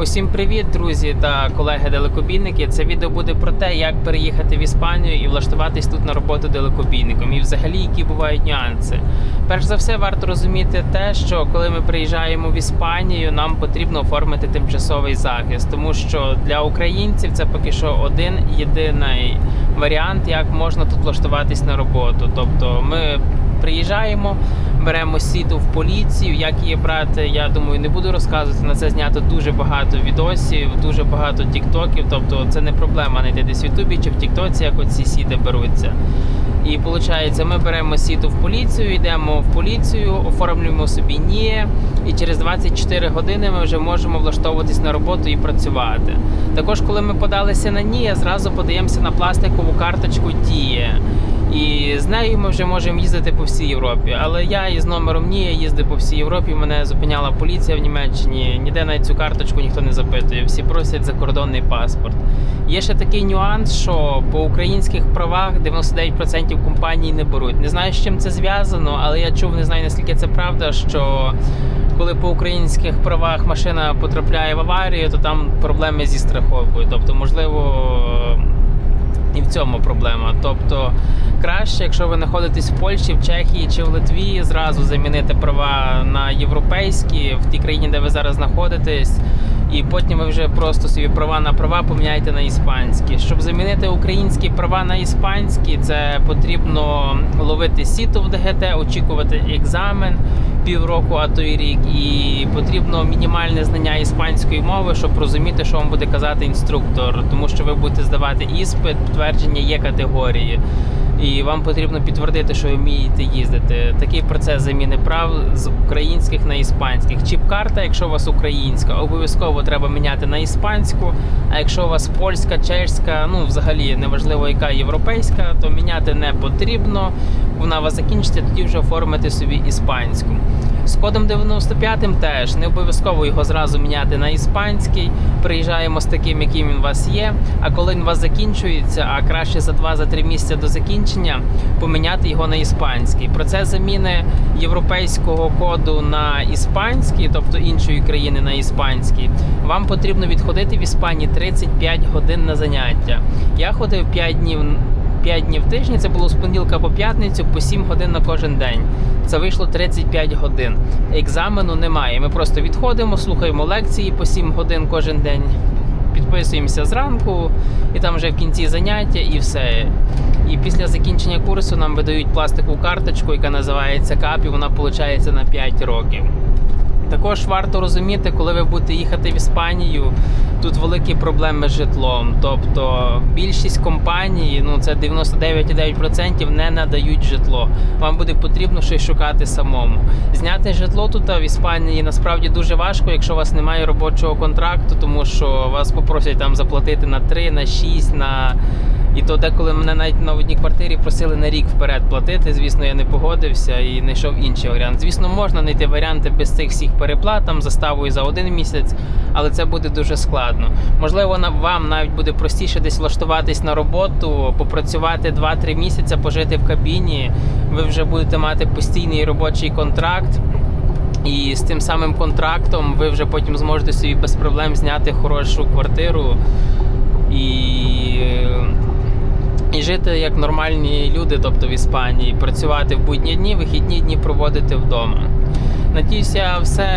Усім привіт, друзі та колеги далекобійники. Це відео буде про те, як переїхати в Іспанію і влаштуватись тут на роботу далекобійником, і взагалі які бувають нюанси. Перш за все, варто розуміти те, що коли ми приїжджаємо в Іспанію, нам потрібно оформити тимчасовий захист, тому що для українців це поки що один єдиний варіант, як можна тут влаштуватись на роботу. Тобто ми приїжджаємо, беремо сіту в поліцію. Як її брати, я думаю, не буду розказувати. На це знято дуже багато відосів, дуже багато тіктоків. Тобто це не проблема знайти десь в Ютубі чи в Тіктоці, як оці сіти беруться. І виходить, ми беремо сіту в поліцію, йдемо в поліцію, оформлюємо собі НІЕ, і через 24 години ми вже можемо влаштовуватись на роботу і працювати. Також, коли ми подалися на НІЕ, зразу подаємося на пластикову карточку Діє. І з нею ми вже можемо їздити по всій Європі. Але я із номером НІЕ їздив по всій Європі. Мене зупиняла поліція в Німеччині. Ніде навіть цю карточку ніхто не запитує. Всі просять закордонний паспорт. Є ще такий нюанс, що по українських правах 99% компаній не беруть. Не знаю, з чим це зв'язано, але я чув, не знаю наскільки це правда, що коли по українських правах машина потрапляє в аварію, то там проблеми зі страховкою. Тобто, можливо. І в цьому проблема. Тобто краще, якщо ви знаходитесь в Польщі, в Чехії чи в Литві, зразу замінити права на європейські в тій країні, де ви зараз знаходитесь, і потім ви вже просто собі права на права поміняєте на іспанські. Щоб замінити українські права на іспанські, це потрібно ловити сіту в ДГТ, очікувати екзамен півроку, а то й рік, і потрібно мінімальне знання іспанської мови, щоб розуміти, що вам буде казати інструктор, тому що ви будете здавати іспит, підтвердження є категорії. І вам потрібно підтвердити, що ви вмієте їздити. Такий процес заміни прав з українських на іспанських. Чіп-карта, якщо у вас українська, обов'язково треба міняти на іспанську. А якщо у вас польська, чешська, ну взагалі неважливо, яка європейська, то міняти не потрібно. Вона вас закінчиться, тоді вже оформити собі іспанську. З кодом 95 теж не обов'язково його зразу міняти на іспанський. Приїжджаємо з таким, яким він у вас є. А коли він у вас закінчується, а краще за 2-3 місяці до закінчення, поміняти його на іспанський. Процес заміни європейського коду на іспанський, тобто іншої країни на іспанський, вам потрібно відходити в Іспанії 35 годин на заняття. Я ходив 5 днів. 5 днів в тижні, це було з понеділка по п'ятницю по 7 годин на кожен день. Це вийшло 35 годин. Екзамену немає. Ми просто відходимо, слухаємо лекції по 7 годин кожен день, підписуємося зранку, і там вже в кінці заняття і все. І після закінчення курсу нам видають пластикову карточку, яка називається КАП, і вона виходить на 5 років. Також варто розуміти, коли ви будете їхати в Іспанію, тут великі проблеми з житлом. Тобто більшість компаній, ну це 99,9% не надають житло. Вам буде потрібно щось шукати самому. Зняти житло тут в Іспанії насправді дуже важко, якщо у вас немає робочого контракту, тому що вас попросять там заплатити на 3, на 6, на. І то деколи мене навіть на одній квартирі просили на рік вперед платити. Звісно, я не погодився і знайшов інший варіант. Звісно, можна знайти варіанти без цих всіх переплат, там заставою за один місяць, але це буде дуже складно. Можливо, вам навіть буде простіше десь влаштуватись на роботу, попрацювати 2-3 місяці, пожити в кабіні. Ви вже будете мати постійний робочий контракт. І з тим самим контрактом ви вже потім зможете собі без проблем зняти хорошу квартиру і, і жити як нормальні люди, тобто в Іспанії, працювати в будні дні, вихідні дні проводити вдома. Надіюсь, я все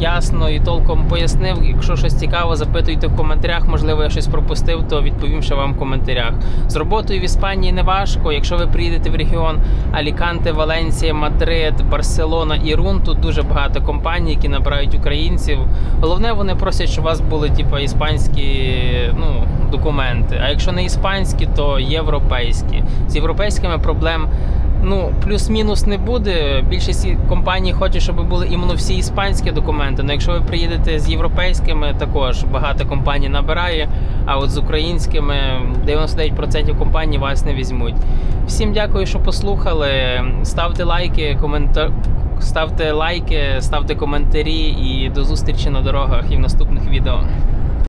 ясно і толком пояснив. Якщо щось цікаво, запитуйте в коментарях. Можливо, я щось пропустив, то відповім ще вам в коментарях. З роботою в Іспанії не важко. Якщо ви приїдете в регіон Аліканте, Валенсія, Мадрид, Барселона і Рун, тут дуже багато компаній, які набирають українців. Головне, вони просять, щоб у вас були типу, іспанські ну, документи. А якщо не іспанські, то європейські. З європейськими проблем. Ну, плюс-мінус не буде. Більшість компаній хоче, щоб були іменно всі іспанські документи. Ну, якщо ви приїдете з європейськими, також багато компаній набирає. А от з українськими 99% компаній вас не візьмуть. Всім дякую, що послухали. Ставте лайки, коментар... ставте лайки, ставте коментарі і до зустрічі на дорогах і в наступних відео.